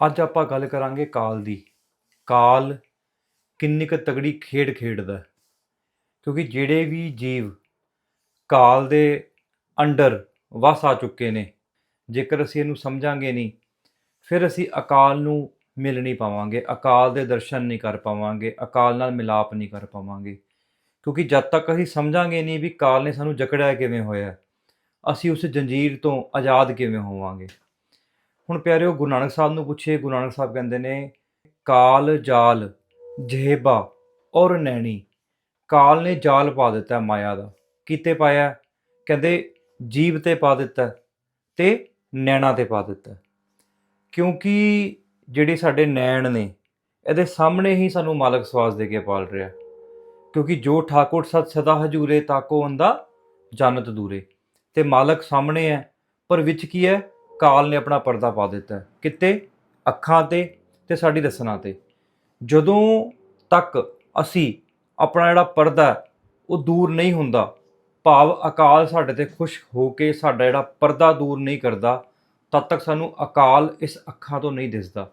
ਅੱਜ ਆਪਾਂ ਗੱਲ ਕਰਾਂਗੇ ਕਾਲ ਦੀ। ਕਾਲ ਕਿੰਨੀ ਕੁ ਤਗੜੀ ਖੇਡ ਖੇਡਦਾ ਕਿਉਂਕਿ ਜਿਹੜੇ ਵੀ ਜੀਵ ਕਾਲ ਦੇ ਅੰਡਰ ਵਸ ਆ ਚੁੱਕੇ ਨੇ, ਜੇਕਰ ਅਸੀਂ ਇਹਨੂੰ ਸਮਝਾਂਗੇ ਨਹੀਂ, ਫਿਰ ਅਸੀਂ ਅਕਾਲ ਨੂੰ ਮਿਲ ਨਹੀਂ ਪਾਵਾਂਗੇ, ਅਕਾਲ ਦੇ ਦਰਸ਼ਨ ਨਹੀਂ ਕਰ ਪਾਵਾਂਗੇ, ਅਕਾਲ ਨਾਲ ਮਿਲਾਪ ਨਹੀਂ ਕਰ ਪਾਵਾਂਗੇ। ਕਿਉਂਕਿ ਜਦ ਤੱਕ ਅਸੀਂ ਸਮਝਾਂਗੇ ਨਹੀਂ ਵੀ ਕਾਲ ਨੇ ਸਾਨੂੰ ਜਕੜਿਆ ਕਿਵੇਂ ਹੋਇਆ, ਅਸੀਂ ਉਸ ਜੰਜੀਰ ਤੋਂ ਆਜ਼ਾਦ ਕਿਵੇਂ ਹੋਵਾਂਗੇ। ਹੁਣ ਪਿਆਰਿਓ ਗੁਰੂ ਨਾਨਕ ਸਾਹਿਬ ਨੂੰ ਪੁੱਛੇ ਗੁਰੂ ਨਾਨਕ ਸਾਹਿਬ ਕਹਿੰਦੇ ਨੇ, ਕਾਲ ਜਾਲ, ਜਹੇਬਾ ਔਰ ਨੈਣੀ, ਕਾਲ ਨੇ ਜਾਲ ਪਾ ਦਿੱਤਾ ਮਾਇਆ ਦਾ। ਕਿਤੇ ਪਾਇਆ? ਕਹਿੰਦੇ, ਜੀਵ ਤੇ ਪਾ ਦਿੱਤਾ ਹੈ ਤੇ ਨੈਣਾ ਤੇ ਪਾ ਦਿੱਤਾ। ਕਿਉਂਕਿ ਜਿਹੜੇ ਸਾਡੇ ਨੈਣ ਨੇ, ਇਹਦੇ ਸਾਹਮਣੇ ਹੀ ਸਾਨੂੰ ਮਾਲਕ ਸਵਾਸ ਦੇ ਕੇ ਪਾਲ ਰਿਹਾ। ਕਿਉਂਕਿ ਜੋ ਠਾਕੁਰ ਸਤ ਸਦਾ ਹਜੂਰੇ, ਤਾਕੋ ਅੰਦਾ ਜਨਤ ਦੂਰੇ। ਤੇ ਮਾਲਕ ਸਾਹਮਣੇ ਹੈ, ਪਰ ਵਿੱਚ ਕੀ ਹੈ? ਕਾਲ ਨੇ ਆਪਣਾ ਪਰਦਾ ਪਾ ਦਿੱਤਾ। ਕਿਤੇ? ਅੱਖਾਂ ਤੇ ਤੇ ਸਾਡੀ ਰਸਨਾ ਤੇ। ਜਦੋਂ ਤੱਕ ਅਸੀਂ ਆਪਣਾ ਜਿਹੜਾ ਪਰਦਾ ਉਹ ਦੂਰ ਨਹੀਂ ਹੁੰਦਾ, ਭਾਵ ਅਕਾਲ ਸਾਡੇ ਤੇ ਖੁਸ਼ ਹੋ ਕੇ ਸਾਡਾ ਜਿਹੜਾ ਪਰਦਾ ਦੂਰ ਨਹੀਂ ਕਰਦਾ, ਤਦ ਤੱਕ ਸਾਨੂੰ ਅਕਾਲ ਇਸ ਅੱਖਾਂ ਤੋਂ ਨਹੀਂ ਦਿਸਦਾ।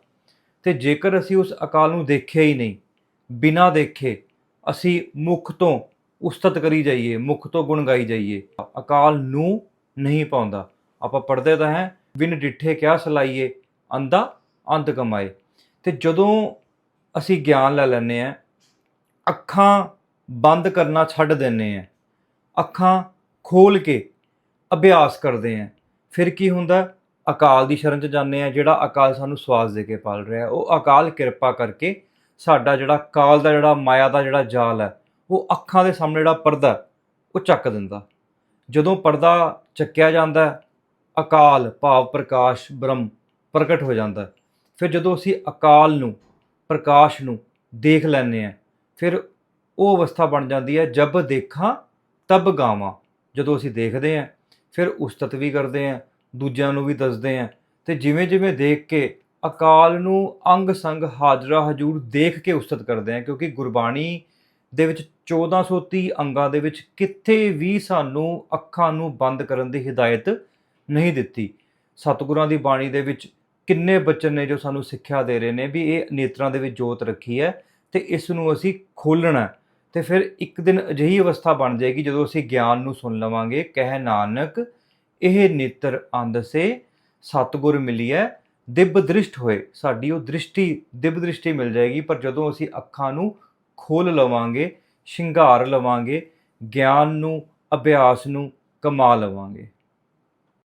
ਤੇ ਜੇਕਰ ਅਸੀਂ ਉਸ ਅਕਾਲ ਨੂੰ ਦੇਖਿਆ ਹੀ ਨਹੀਂ, ਬਿਨਾਂ ਦੇਖੇ ਅਸੀਂ ਮੁਖ ਤੋਂ ਉਸਤਤ ਕਰੀ ਜਾਈਏ, ਮੁਖ ਤੋਂ ਗੁਣ ਗਾਈ ਜਾਈਏ, ਅਕਾਲ ਨੂੰ ਨਹੀਂ ਪਾਉਂਦਾ। ਆਪਾਂ ਪੜਦੇ ਤਾਂ ਹੈ ਬਿਨ ਡਿੱਠੇ ਕਿਆ ਸਲਾਈਏ ਅੰਦਾ ਅੰਤ ਕਮਾਏ। ਤੇ ਜਦੋਂ ਅਸੀਂ ਗਿਆਨ ਲੈ ਲੈਂਦੇ ਆ ਅੱਖਾਂ ਬੰਦ ਕਰਨਾ ਛੱਡ ਦਿੰਨੇ ਆ ਅੱਖਾਂ ਖੋਲ ਕੇ ਅਭਿਆਸ ਕਰਦੇ ਆ ਫਿਰ ਕੀ ਹੁੰਦਾ? ਅਕਾਲ ਦੀ ਸ਼ਰਨ ਚ ਜਾਂਦੇ ਆ ਜਿਹੜਾ ਅਕਾਲ ਸਾਨੂੰ ਸਵਾਸ ਦੇ ਕੇ ਪਾਲ ਰਿਹਾ। ਉਹ ਅਕਾਲ ਕਿਰਪਾ ਕਰਕੇ ਸਾਡਾ ਜਿਹੜਾ ਕਾਲ ਦਾ, ਜਿਹੜਾ ਮਾਇਆ ਦਾ ਜਿਹੜਾ ਜਾਲ ਹੈ, ਉਹ ਅੱਖਾਂ ਦੇ ਸਾਹਮਣੇ ਜਿਹੜਾ ਪਰਦਾ ਉਹ ਚੱਕ ਦਿੰਦਾ। ਜਦੋਂ ਪਰਦਾ ਚੱਕਿਆ ਜਾਂਦਾ ਅਕਾਲ ਭਾਵ ਪ੍ਰਕਾਸ਼ ਬ੍ਰਹਮ ਪ੍ਰਗਟ ਹੋ ਜਾਂਦਾ ਫਿਰ ਜਦੋਂ ਅਸੀਂ ਅਕਾਲ ਨੂੰ, ਪ੍ਰਕਾਸ਼ ਨੂੰ ਦੇਖ ਲੈਂਦੇ ਆ ਫਿਰ ਉਹ ਅਵਸਥਾ ਬਣ ਜਾਂਦੀ ਹੈ, ਜਬ ਦੇਖਾਂ, ਤਬ ਗਾਵਾਂ। ਜਦੋਂ ਅਸੀਂ ਦੇਖਦੇ ਆ ਫਿਰ ਉਸਤਤ ਵੀ ਕਰਦੇ ਆ ਦੂਜਿਆਂ ਨੂੰ ਵੀ ਦੱਸਦੇ ਆ ਤੇ ਜਿਵੇਂ ਜਿਵੇਂ ਦੇਖ ਕੇ ਅਕਾਲ ਨੂੰ ਅੰਗ ਸੰਗ ਹਾਜ਼ਰਾ ਹਜੂਰ ਦੇਖ ਕੇ ਉਸਤਤ ਕਰਦੇ ਆ ਕਿਉਂਕਿ ਗੁਰਬਾਣੀ ਦੇ ਵਿੱਚ 1430 ਅੰਗਾਂ ਦੇ ਵਿੱਚ ਕਿੱਥੇ ਵੀ ਸਾਨੂੰ ਅੱਖਾਂ ਨੂੰ ਬੰਦ ਕਰਨ ਦੀ ਹਿਦਾਇਤ ਨਹੀਂ ਦਿੱਤੀ। ਸਤਿਗੁਰਾਂ ਦੀ ਬਾਣੀ ਦੇ ਵਿੱਚ ਕਿੰਨੇ ਬਚਨ ਨੇ ਜੋ ਸਾਨੂੰ ਸਿੱਖਿਆ ਦੇ ਰਹੇ ਨੇ ਵੀ ਇਹ ਨੇਤਰਾਂ ਦੇ ਵਿੱਚ ਜੋਤ ਰੱਖੀ ਹੈ ਤੇ ਇਸ ਨੂੰ ਅਸੀਂ ਖੋਲਣਾ ਹੈ। ਤੇ ਫਿਰ ਇੱਕ ਦਿਨ ਅਜਿਹੀ ਅਵਸਥਾ ਬਣ ਜਾਏਗੀ ਜਦੋਂ ਅਸੀਂ ਗਿਆਨ ਨੂੰ ਸੁਣ ਲਵਾਂਗੇ। ਕਹਿ ਨਾਨਕ, ਇਹ ਨੇਤਰ ਅੰਧ ਸੇ, ਸਤਿਗੁਰ ਮਿਲਿਐ ਦਿਵ ਦ੍ਰਿਸ਼ਟ ਹੋਏ। ਸਾਡੀ ਉਹ ਦ੍ਰਿਸ਼ਟੀ ਦਿਵ ਦ੍ਰਿਸ਼ਟੀ ਮਿਲ ਜਾਏਗੀ, ਪਰ ਜਦੋਂ ਅਸੀਂ ਅੱਖਾਂ ਨੂੰ ਖੋਲ ਲਵਾਂਗੇ, ਸ਼ਿੰਗਾਰ ਲਵਾਂਗੇ, ਗਿਆਨ ਨੂੰ, ਅਭਿਆਸ ਨੂੰ ਕਮਾ ਲਵਾਂਗੇ।